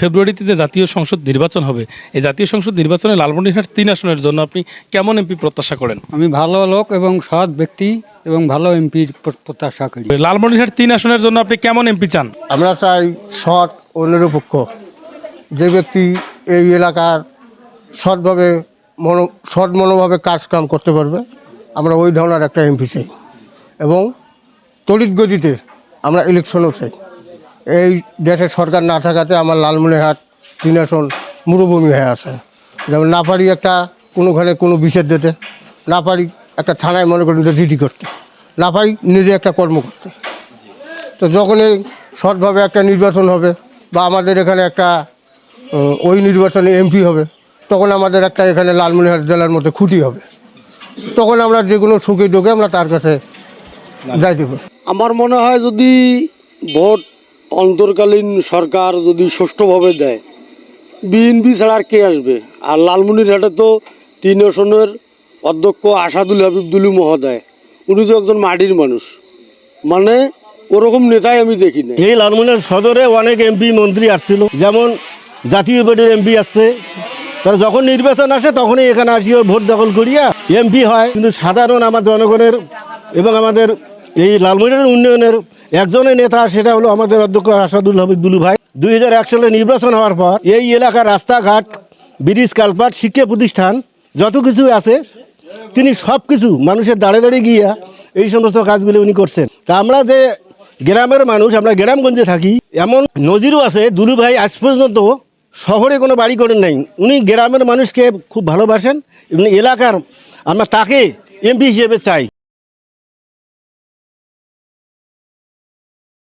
ফেব্রুয়ারিতে যে জাতীয় সংসদ নির্বাচন হবে এই জাতীয় সংসদ নির্বাচনে লালমনিরহাট তিন আসনের জন্য আপনি কেমন এমপি প্রত্যাশা করেন? আমি ভালো লোক এবং সৎ ব্যক্তি এবং ভালো এমপির প্রত্যাশা করি। লালমনিরহাট তিন আসনের জন্য আপনি কেমন এমপি চান? আমরা চাই সৎ ও নিরপেক্ষ। যে ব্যক্তি এই এলাকার সৎভাবে মনো সৎ মনোভাবে কাজ কাম করতে পারবে আমরা ওই ধরনের একটা এমপি চাই। এবং তড়িৎ গতিতে আমরা ইলেকশনও চাই। এই দেশের সরকার না থাকাতে আমার লালমনিরহাট তিন আসন মরুভূমি হয়ে আছে। যেমন না পারি একটা কোনোখানে কোনো বিষয় দিতে না পারি একটা থানায় মনে করেন ডিউটি করতে না পারি নিজে একটা কর্ম করতে। তো যখনই সৎভাবে একটা নির্বাচন হবে বা আমাদের এখানে একটা ওই নির্বাচনে এমপি হবে তখন আমাদের একটা এখানে লালমনিরহাট জেলার মধ্যে খুঁটি হবে। তখন আমরা যে কোনো সুখে ঢুকে আমরা তার কাছে যাইতে পারি আমার মনে হয় যদি ভোট অন্তর্কালীন সরকার যদি সুষ্ঠুভাবে দেয়, বিএনপি ছাড়া আর কে আসবে? আর লালমনিরহাটে তো তিন আসনের অধ্যক্ষ আসাদুল হাবিবদুলি মহোদয়। উনি তো একজন মাটির মানুষ। মানে ওরকম নেতাই আমি দেখি না এই লালমনির সদরে অনেক এমপি মন্ত্রী আসছিল। যেমন জাতীয় পার্টির এমপি আসছে। তারা যখন নির্বাচন আসে, তখনই এখানে আসিও ভোট দখল করিয়া এমপি হয়। কিন্তু সাধারণ আমার জনগণের এবং আমাদের এই লালমনিরের উন্নয়নের একজনের নেতা, সেটা হলো আমাদের অধ্যক্ষ আসাদুল হাবিব দুলু ভাই। দুই হাজার এক সালে নির্বাচন হওয়ার পর এই এলাকার রাস্তাঘাট ব্রিজ কালপাট, শিক্ষা প্রতিষ্ঠান, যত কিছু আছে, তিনি সব কিছু মানুষের দাঁড়ে দাঁড়িয়ে গিয়া এই সমস্ত কাজগুলি উনি করছেন। তা আমরা যে গ্রামের মানুষ, আমরা গ্রামগঞ্জে থাকি, এমন নজিরও আছে, দুলু ভাই আজ পর্যন্ত শহরে কোনো বাড়ি করেন নাই। উনি গ্রামের মানুষকে খুব ভালোবাসেন এবং এলাকার আমরা তাকে এমপি হিসেবে চাই।